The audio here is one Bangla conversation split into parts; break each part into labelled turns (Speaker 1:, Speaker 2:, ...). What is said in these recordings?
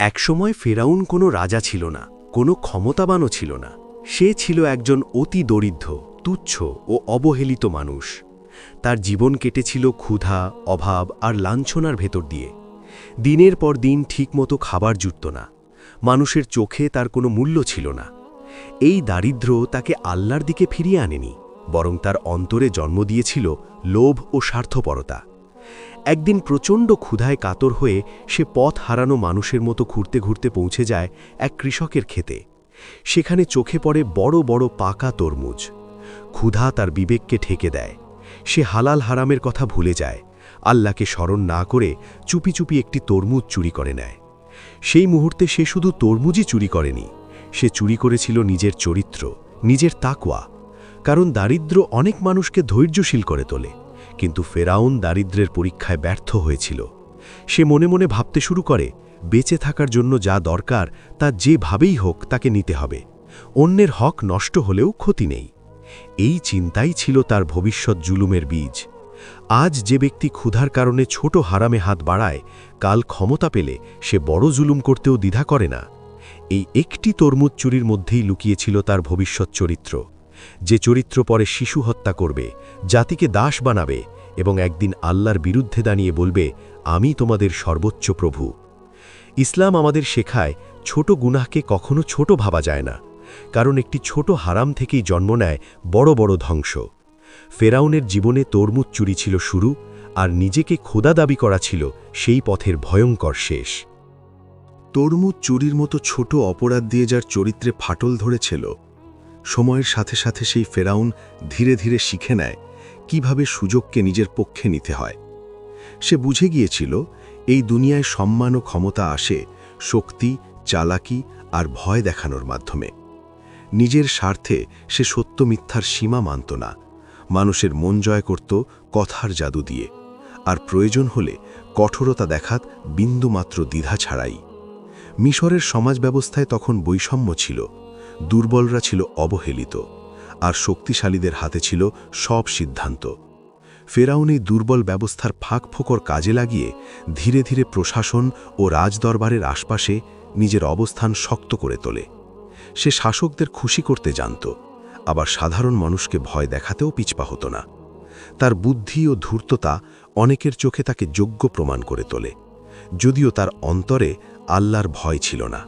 Speaker 1: একসময় ফেরাউন কোনো রাজা ছিল না, কোনো ক্ষমতাবানও ছিল না। সে ছিল একজন অতি দরিদ্র, তুচ্ছ ও অবহেলিত মানুষ। তার জীবন কেটেছিল ক্ষুধা, অভাব আর লাঞ্ছনার ভেতর দিয়ে। দিনের পর দিন ঠিকমতো খাবার জুটত না। মানুষের চোখে তার কোনো মূল্য ছিল না। এই দারিদ্র্য তাকে আল্লাহর দিকে ফিরিয়ে আনেনি, বরং তার অন্তরে জন্ম দিয়েছিল লোভ ও স্বার্থপরতা। একদিন প্রচণ্ড ক্ষুধায় কাতর হয়ে সে পথ হারানো মানুষের মতো ঘুরতে ঘুরতে পৌঁছে যায় এক কৃষকের ক্ষেতে। সেখানে চোখে পড়ে বড় বড় পাকা তরমুজ। ক্ষুধা তার বিবেককে ঠেকে দেয়। সে হালাল হারামের কথা ভুলে যায়। আল্লাহকে স্মরণ না করে চুপি চুপি একটি তরমুজ চুরি করে নেয়। সেই মুহূর্তে সে শুধু তরমুজই চুরি করেনি। সে চুরি করেছিল নিজের চরিত্র, নিজের তাকওয়া। কারণ দারিদ্র্য অনেক মানুষকে ধৈর্যশীল করে তোলে। কিন্তু ফেরাউন দারিদ্র্যের পরীক্ষায় ব্যর্থ হয়েছিল। সে মনে মনে ভাবতে শুরু করে, বেঁচে থাকার জন্য যা দরকার তা যেভাবেই হোক তাকে নিতে হবে। অন্যের হক নষ্ট হলেও ক্ষতি নেই। এই চিন্তাই ছিল তার ভবিষ্যৎ জুলুমের বীজ। আজ যে ব্যক্তি ক্ষুধার কারণে ছোট হারামে হাত বাড়ায়, কাল ক্ষমতা পেলে সে বড় জুলুম করতেও দ্বিধা করে না। এই একটি তরমুজ চুরির মধ্যেই লুকিয়েছিল তার ভবিষ্যৎ চরিত্র। যে চরিত্র পরে শিশু হত্যা করবে, জাতিকে দাস বানাবে এবং একদিন আল্লাহর বিরুদ্ধে দাঁড়িয়ে বলবে, আমি তোমাদের সর্বোচ্চ প্রভু। ইসলাম আমাদের শেখায় ছোট গুনাহকে কখনো ছোট ভাবা যায় না, কারণ একটি ছোট হারাম থেকেই জন্ম নেয় বড় বড় ধ্বংস। ফেরাউনের জীবনে তরমুজ চুরি ছিল শুরু, আর নিজেকে খোদা দাবি করা ছিল সেই পথের ভয়ঙ্কর শেষ।
Speaker 2: তরমুজ চুরির মতো ছোট অপরাধ দিয়ে যার চরিত্রে ফাটল ধরেছিল সময়ের সাথে সাথে সেই ফেরাউন ধীরে ধীরে শিখে নেয় কীভাবে সুযোগকে নিজের পক্ষে নিতে হয়। সে বুঝে গিয়েছিল এই দুনিয়ায় সম্মান ও ক্ষমতা আসে শক্তি, চালাকি আর ভয় দেখানোর মাধ্যমে। নিজের স্বার্থে সে সত্য মিথ্যার সীমা মানত না। মানুষের মন জয় করত কথার জাদু দিয়ে আর প্রয়োজন হলে কঠোরতা দেখাত বিন্দুমাত্র দ্বিধা ছাড়াই। মিশরের সমাজ ব্যবস্থায় তখন বৈষম্য ছিল। দুর্বলরা ছিল অবহেলিত, আর শক্তিশালীদের হাতে ছিল সব সিদ্ধান্ত। ফেরাউন এই দুর্বল ব্যবস্থার ফাঁক ফোকর কাজে লাগিয়ে ধীরে ধীরে প্রশাসন ও রাজদরবারের আশপাশে নিজের অবস্থান শক্ত করে তোলে। সে শাসকদের খুশি করতে জানত, আবার সাধারণ মানুষকে ভয় দেখাতেও পিছপা হতো না। তার বুদ্ধি ও ধূর্ততা অনেকের চোখে তাকে যোগ্য প্রমাণ করে তোলে, যদিও তার অন্তরে আল্লাহর ভয় ছিল না।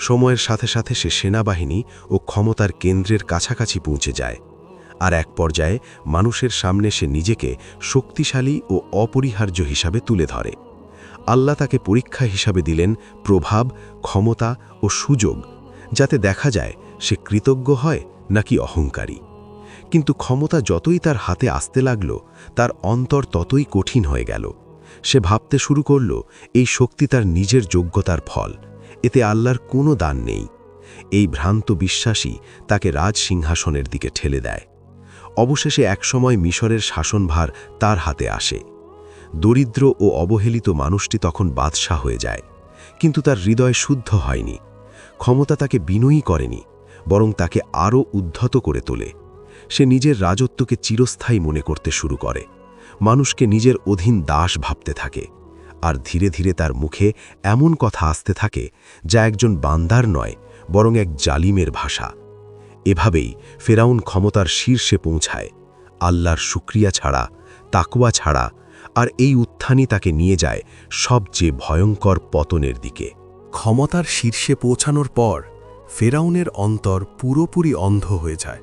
Speaker 2: সময়ের সাথে সাথে সে সেনাবাহিনী ও ক্ষমতার কেন্দ্রের কাছাকাছি পৌঁছে যায়। আর এক পর্যায়ে মানুষের সামনে সে নিজেকে শক্তিশালী ও অপরিহার্য হিসাবে তুলে ধরে। আল্লাহ তাকে পরীক্ষা হিসাবে দিলেন প্রভাব, ক্ষমতা ও সুযোগ, যাতে দেখা যায় সে কৃতজ্ঞ হয় নাকি অহংকারী। কিন্তু ক্ষমতা যতই তার হাতে আসতে লাগল, তার অন্তর ততই কঠিন হয়ে গেল। সে ভাবতে শুরু করল, এই শক্তি তার নিজের যোগ্যতার ফল। এতে আল্লাহর কোনো দান নেই। এই ভ্রান্ত বিশ্বাসী তাকে রাজ সিংহাসনের দিকে ঠেলে দেয়। অবশেষে একসময় মিশরের শাসনভার তার হাতে আসে। দরিদ্র ও অবহেলিত মানুষটি তখন বাদশাহ হয়ে যায়। কিন্তু তার হৃদয় শুদ্ধ হয়নি। ক্ষমতা তাকে বিনয়ী করেনি, বরং তাকে আরও উদ্ধত করে তোলে। সে নিজের রাজত্বকে চিরস্থায়ী মনে করতে শুরু করে। মানুষকে নিজের অধীন দাস ভাবতে থাকে। আর ধীরে ধীরে তার মুখে এমন কথা আসতে থাকে যা একজন বান্দার নয়, বরং এক জালিমের ভাষা। এভাবেই ফেরাউন ক্ষমতার শীর্ষে পৌঁছায়। আল্লাহর শুক্রিয়া ছাড়া তাকুয়া ছাড়া, আর এই উত্থানই তাকে নিয়ে যায় সবচেয়ে ভয়ঙ্কর পতনের দিকে।
Speaker 3: ক্ষমতার শীর্ষে পৌঁছানোর পর ফেরাউনের অন্তর পুরোপুরি অন্ধ হয়ে যায়।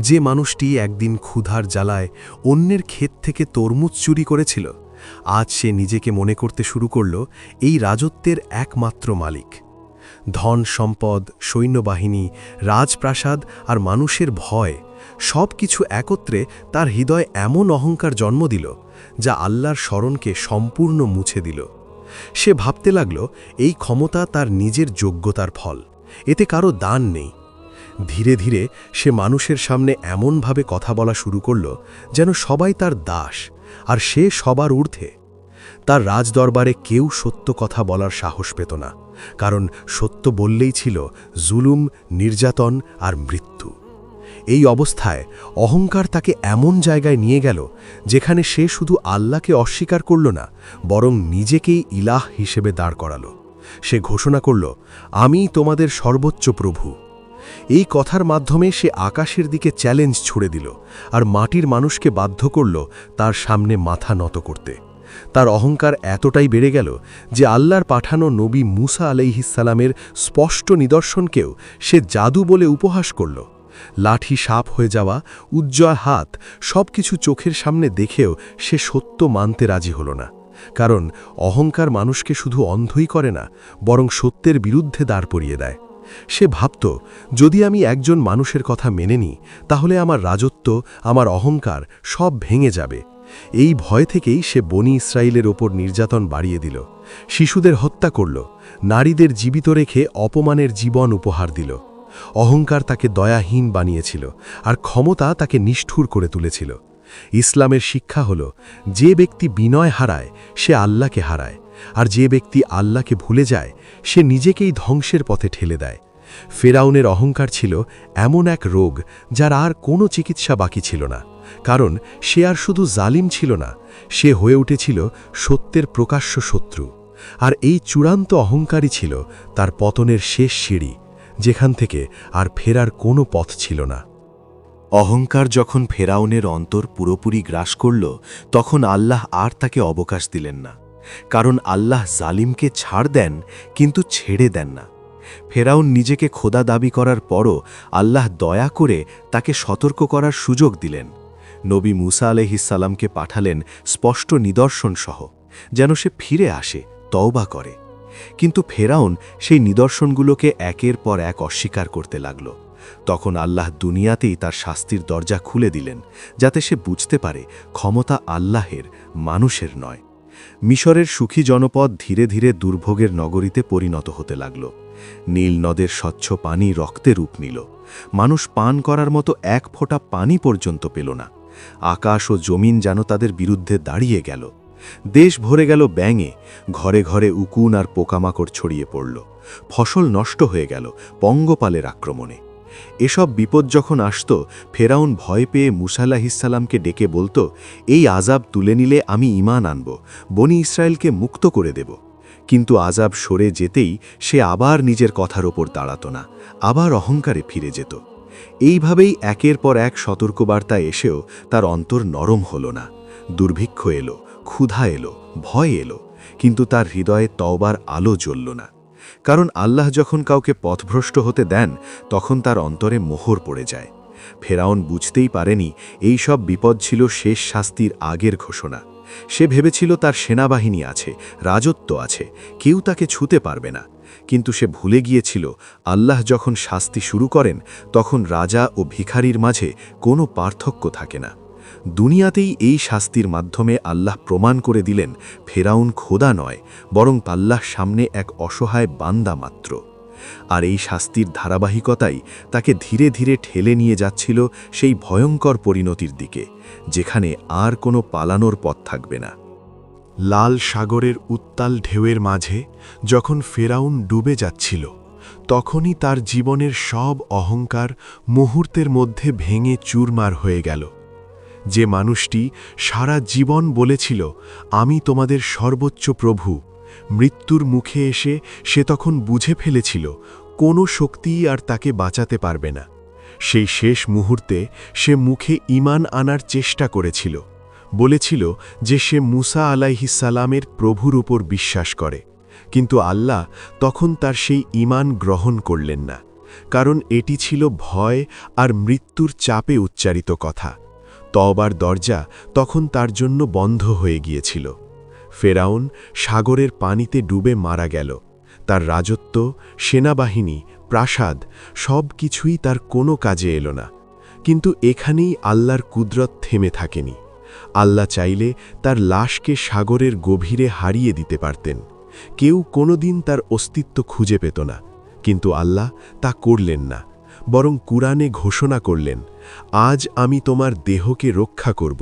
Speaker 3: যে মানুষটি একদিন ক্ষুধার জ্বালায় অন্যের ক্ষেত থেকে তরমুজ চুরি করেছিল আজ সে নিজেকে মনে করতে শুরু করল, এই রাজত্বের একমাত্র মালিক। ধন সম্পদ, সৈন্যবাহিনী, রাজপ্রাসাদ আর মানুষের ভয় সব কিছু একত্রে তার হৃদয় এমন অহংকার জন্ম দিল, যা আল্লাহর স্মরণকে সম্পূর্ণ মুছে দিল। সে ভাবতে লাগল, এই ক্ষমতা তার নিজের যোগ্যতার ফল, এতে কারও দান নেই। ধীরে ধীরে সে মানুষের সামনে এমনভাবে কথা বলা শুরু করল, যেন সবাই তার দাস আর সে সবার ঊর্ধ্বে। তার রাজদরবারে কেউ সত্য কথা বলার সাহস পেত না, কারণ সত্য বললেই ছিল জুলুম, নির্যাতন আর মৃত্যু। এই অবস্থায় অহংকার তাকে এমন জায়গায় নিয়ে গেল, যেখানে সে শুধু আল্লাহকে অস্বীকার করল না, বরং নিজেকেই ইলাহ হিসেবে দাঁড় করালো। সে ঘোষণা করল আমি তোমাদের সর্বোচ্চ প্রভু। এই কথার মাধ্যমে সে আকাশের দিকে চ্যালেঞ্জ ছুড়ে দিল আর মাটির মানুষকে বাধ্য করল তার সামনে মাথা নত করতে। তার অহংকার এতটাই বেড়ে গেল যে আল্লাহর পাঠানো নবী মুসা আলাইহিসালামের স্পষ্ট নিদর্শনকেও সে জাদু বলে উপহাস করল। লাঠি সাপ হয়ে যাওয়া, উজ্জ্বল হাত সব কিছু চোখের সামনে দেখেও সে সত্য মানতে রাজি হল না। কারণ অহংকার মানুষকে শুধু অন্ধই করে না, বরং সত্যের বিরুদ্ধে দাঁড় করিয়ে দেয়। সে ভাবত, যদি আমি একজন মানুষের কথা মেনে নিই, তাহলে আমার রাজত্ব, আমার অহংকার সব ভেঙে যাবে। এই ভয় থেকেই সে বনি ইসরায়েলের ওপর নির্যাতন বাড়িয়ে দিল। শিশুদের হত্যা করল, নারীদের জীবিত রেখে অপমানের জীবন উপহার দিল। অহংকার তাকে দয়াহীন বানিয়েছিল, আর ক্ষমতা তাকে নিষ্ঠুর করে তুলেছিল। ইসলামের শিক্ষা হল, যে ব্যক্তি বিনয় হারায়, সে আল্লাহকে হারায়। আর যে ব্যক্তি আল্লাহকে ভুলে যায়, সে নিজেকেই ধ্বংসের পথে ঠেলে দেয়। ফেরাউনের অহংকার ছিল এমন এক রোগ যার আর কোনো চিকিৎসা বাকি ছিল না, কারণ সে আর শুধু জালিম ছিল না, সে হয়ে উঠেছিল সত্যের প্রকাশ্য শত্রু। আর এই চূড়ান্ত অহংকারই ছিল তার পতনের শেষ সিঁড়ি, যেখান থেকে আর ফেরার কোনো পথ ছিল না।
Speaker 2: অহংকার যখন ফেরাউনের অন্তর পুরোপুরি গ্রাস করল, তখন আল্লাহ আর তাকে অবকাশ দিলেন না। কারণ আল্লাহ জালিমকে ছাড় দেন, কিন্তু ছেড়ে দেন না। ফেরাউন নিজেকে খোদা দাবি করার পরও আল্লাহ দয়া করে তাকে সতর্ক করার সুযোগ দিলেন। নবী মুসা আলহিসাল্লামকে পাঠালেন স্পষ্ট নিদর্শন সহ, যেন সে ফিরে আসে, তওবা করে। কিন্তু ফেরাউন সেই নিদর্শনগুলোকে একের পর এক অস্বীকার করতে লাগল। তখন আল্লাহ দুনিয়াতেই তার শাস্তির দরজা খুলে দিলেন, যাতে সে বুঝতে পারে ক্ষমতা আল্লাহের, মানুষের নয়। মিশরের সুখী জনপদ ধীরে ধীরে দুর্ভোগের নগরীতে পরিণত হতে লাগল। নীল নদের স্বচ্ছ পানি রক্তে রূপ নিল। মানুষ পান করার মতো এক ফোঁটা পানি পর্যন্ত পেল না। আকাশ ও জমিন যেন তাদের বিরুদ্ধে দাঁড়িয়ে গেল। দেশ ভরে গেল ব্যাঙে, ঘরে ঘরে উকুন আর পোকামাকড় ছড়িয়ে পড়ল। ফসল নষ্ট হয়ে গেল পঙ্গপালের আক্রমণে। এসব বিপদ যখন আসত, ফেরাউন ভয় পেয়ে মুসাল্লাহিসাল্লামকে ডেকে বলতো, এই আজাব তুলে নিলে আমি ইমান আনব, বনি ইসরায়েলকে মুক্ত করে দেব। কিন্তু আজাব সরে যেতেই সে আবার নিজের কথার ওপর দাঁড়াত না, আবার অহংকারে ফিরে যেত। এইভাবেই একের পর এক সতর্কবার্তা এসেও তার অন্তর নরম হল না। দুর্ভিক্ষ এলো, ক্ষুধা এলো, ভয় এলো, কিন্তু তার হৃদয়ে তওবার আলো জ্বলল না। কারণ আল্লাহ যখন কাউকে পথভ্রষ্ট হতে দেন, তখন তার অন্তরে মোহর পড়ে যায়। ফেরাউন বুঝতেই পারেনি এই সব বিপদ ছিল শেষ শাস্তির আগের ঘোষণা। সে ভেবেছিল তার সেনাবাহিনী আছে, রাজত্ব আছে, কেউ তাকে ছুতে পারবে না। কিন্তু সে ভুলে গিয়েছিল, আল্লাহ যখন শাস্তি শুরু করেন, তখন রাজা ও ভিখারির মাঝে কোনো পার্থক্য থাকে না। দুনিয়াতেই এই শাস্তির মাধ্যমে আল্লাহ প্রমাণ করে দিলেন, ফেরাউন খোদা নয়, বরং পাল্লাহ সামনে এক অসহায় বান্দা মাত্র। আর এই শাস্তির ধারাবাহিকতাই তাকে ধীরে ধীরে ঠেলে নিয়ে যাচ্ছিল সেই ভয়ঙ্কর পরিণতির দিকে, যেখানে আর কোনো পালানোর পথ থাকবে না।
Speaker 3: লাল সাগরের উত্তাল ঢেউয়ের মাঝে যখন ফেরাউন ডুবে যাচ্ছিল, তখনই তার জীবনের সব অহংকার মুহূর্তের মধ্যে ভেঙে চুরমার হয়ে গেল। যে মানুষটি সারা জীবন বলেছিল, আমি তোমাদের সর্বোচ্চ প্রভু। মৃত্যুর মুখে এসে সে তখন বুঝে ফেলেছিল, কোনো শক্তিই আর তাকে বাঁচাতে পারবে না। সেই শেষ মুহূর্তে সে মুখে ইমান আনার চেষ্টা করেছিল, বলেছিল যে সে মুসা আলাইহিসালামের প্রভুর উপর বিশ্বাস করে। কিন্তু আল্লাহ তখন তার সেই ইমান গ্রহণ করলেন না, কারণ এটি ছিল ভয় আর মৃত্যুর চাপে উচ্চারিত কথা। তবার দরজা তখন তার জন্য বন্ধ হয়ে গিয়েছিল। ফেরাউন সাগরের পানিতে ডুবে মারা গেল। তার রাজত্ব, সেনাবাহিনী, প্রাসাদ সব কিছুই তার কোনো কাজে এলো না। কিন্তু এখানেই আল্লাহর কুদরত থেমে থাকেনি। আল্লাহ চাইলে তার লাশকে সাগরের গভীরে হারিয়ে দিতে পারতেন। কেউ কোনোদিন তার অস্তিত্ব খুঁজে পেত না। কিন্তু আল্লাহ তা করলেন না। বরং কুরআনে ঘোষণা করলেন, আজ আমি তোমার দেহকে রক্ষা করব,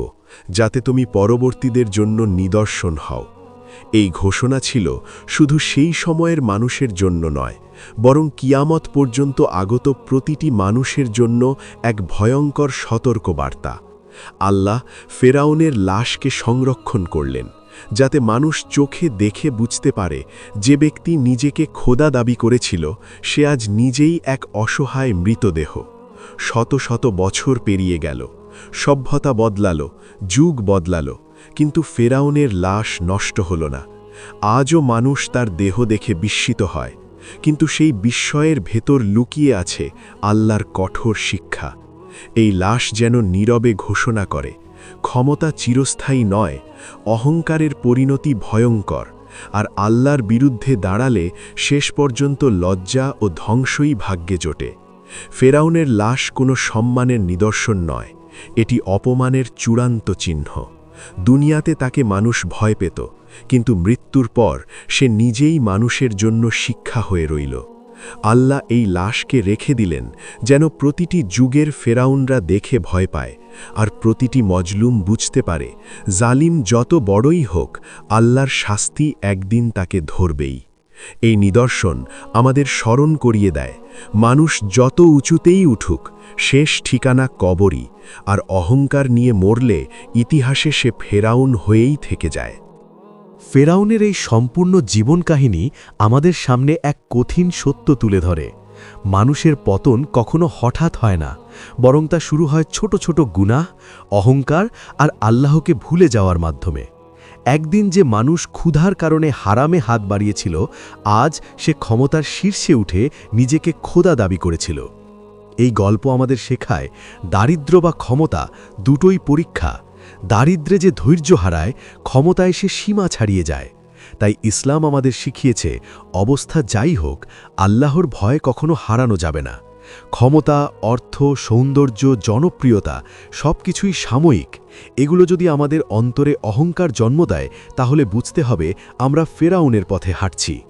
Speaker 3: যাতে তুমি পরবর্তীদের জন্য নিদর্শন হও। এই ঘোষণা ছিল শুধু সেই সময়ের মানুষের জন্য নয়, বরং কিয়ামত পর্যন্ত আগত প্রতিটি মানুষের জন্য এক ভয়ঙ্কর সতর্কবার্তা। আল্লাহ ফেরাউনের লাশকে সংরক্ষণ করলেন।
Speaker 2: যাতে মানুষ চোখে দেখে বুঝতে পারে, যে ব্যক্তি নিজেকে খোদা দাবি করেছিল, সে আজ নিজেই এক অসহায় মৃতদেহ। শত শত বছর পেরিয়ে গেল, সভ্যতা বদলালো, যুগ বদলালো, কিন্তু ফেরাউনের লাশ নষ্ট হল না। আজও মানুষ তার দেহ দেখে বিস্মিত হয়, কিন্তু সেই বিস্ময়ের ভেতর লুকিয়ে আছে আল্লাহর কঠোর শিক্ষা। এই লাশ যেন নীরবে ঘোষণা করে ক্ষমতা চিরস্থায়ী নয়, অহংকারের পরিণতি ভয়ঙ্কর, আর আল্লাহর বিরুদ্ধে দাঁড়ালে শেষ পর্যন্ত লজ্জা ও ধ্বংসই ভাগ্যে জোটে। ফেরাউনের লাশ কোনো সম্মানের নিদর্শন নয়, এটি অপমানের চূড়ান্ত চিহ্ন। দুনিয়াতে তাকে মানুষ ভয় পেত, কিন্তু মৃত্যুর পর সে নিজেই মানুষের জন্য শিক্ষা হয়ে রইল। আল্লাহ এই লাশকে রেখে দিলেন, যেন প্রতিটি যুগের ফেরাউনরা দেখে ভয় পায়। আর প্রতিটি মজলুম বুঝতে পারে, জালিম যত বড়ই হোক, আল্লাহর শাস্তি একদিন তাকে ধরবেই। এই নিদর্শন আমাদের স্মরণ করিয়ে দেয়, মানুষ যত উঁচুতেই উঠুক, শেষ ঠিকানা কবরই, আর অহংকার নিয়ে মরলে ইতিহাসে সে ফেরাউন হয়েই থেকে যায়।
Speaker 3: ফেরাউনের এই সম্পূর্ণ জীবন কাহিনী আমাদের সামনে এক কঠিন সত্য তুলে ধরে। মানুষের পতন কখনো হঠাৎ হয় না, বরং তা শুরু হয় ছোট ছোট গুনাহ, অহংকার আর আল্লাহকে ভুলে যাওয়ার মাধ্যমে। একদিন যে মানুষ ক্ষুধার কারণে হারামে হাত বাড়িয়েছিল, আজ সে ক্ষমতার শীর্ষে উঠে নিজেকে খোদা দাবি করেছিল। এই গল্প আমাদের শেখায়, দারিদ্র বা ক্ষমতা দুটোই পরীক্ষা দারিদ্রে যে ধৈর্য হারায়, ক্ষমতায় সে সীমা ছাড়িয়ে যায়। তাই ইসলাম আমাদের শিখিয়েছে, অবস্থা যাই হোক, আল্লাহর ভয় কখনো হারানো যাবে না। ক্ষমতা, অর্থ, সৌন্দর্য, জনপ্রিয়তা সব কিছুই সাময়িক। এগুলো যদি আমাদের অন্তরে অহংকার জন্ম দেয়, তাহলে বুঝতে হবে আমরা ফেরাউনের পথে হাঁটছি।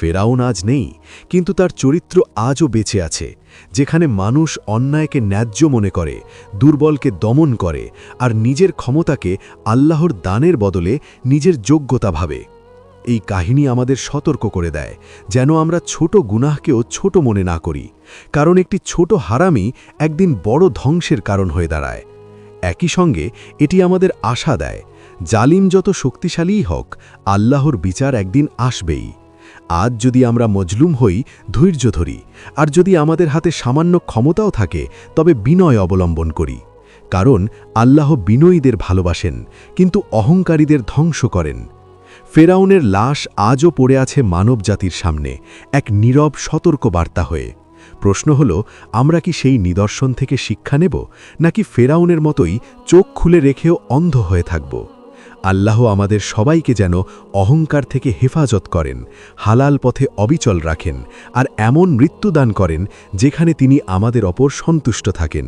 Speaker 3: ফেরাউন আজ নেই, কিন্তু তার চরিত্র আজও বেঁচে আছে, যেখানে মানুষ অন্যায়কে ন্যায্য মনে করে, দুর্বলকে দমন করে আর নিজের ক্ষমতাকে আল্লাহর দানের বদলে নিজের যোগ্যতা ভাবে। এই কাহিনী আমাদের সতর্ক করে দেয়, যেন আমরা ছোট গুনাহকেও ছোট মনে না করি, কারণ একটি ছোট হারামি একদিন বড় ধ্বংসের কারণ হয়ে দাঁড়ায়। একই সঙ্গে এটি আমাদের আশা দেয়, জালিম যত শক্তিশালীই হোক, আল্লাহর বিচার একদিন আসবেই। আজ যদি আমরা মজলুম হই, ধৈর্য ধরি। আর যদি আমাদের হাতে সামান্য ক্ষমতাও থাকে, তবে বিনয় অবলম্বন করি। কারণ আল্লাহ বিনয়ীদের ভালোবাসেন, কিন্তু অহংকারীদের ধ্বংস করেন। ফেরাউনের লাশ আজও পড়ে আছে মানবজাতির সামনে, এক নীরব সতর্ক বার্তা হয়ে। প্রশ্ন হল, আমরা কি সেই নিদর্শন থেকে শিক্ষা নেব, নাকি ফেরাউনের মতোই চোখ খুলে রেখেও অন্ধ হয়ে থাকব? আল্লাহ আমাদের সবাইকে যেন অহংকার থেকে হেফাজত করেন, হালাল পথে অবিচল রাখেন, আর এমন মৃত্যুদান করেন যেখানে তিনি আমাদের অপর সন্তুষ্ট থাকেন।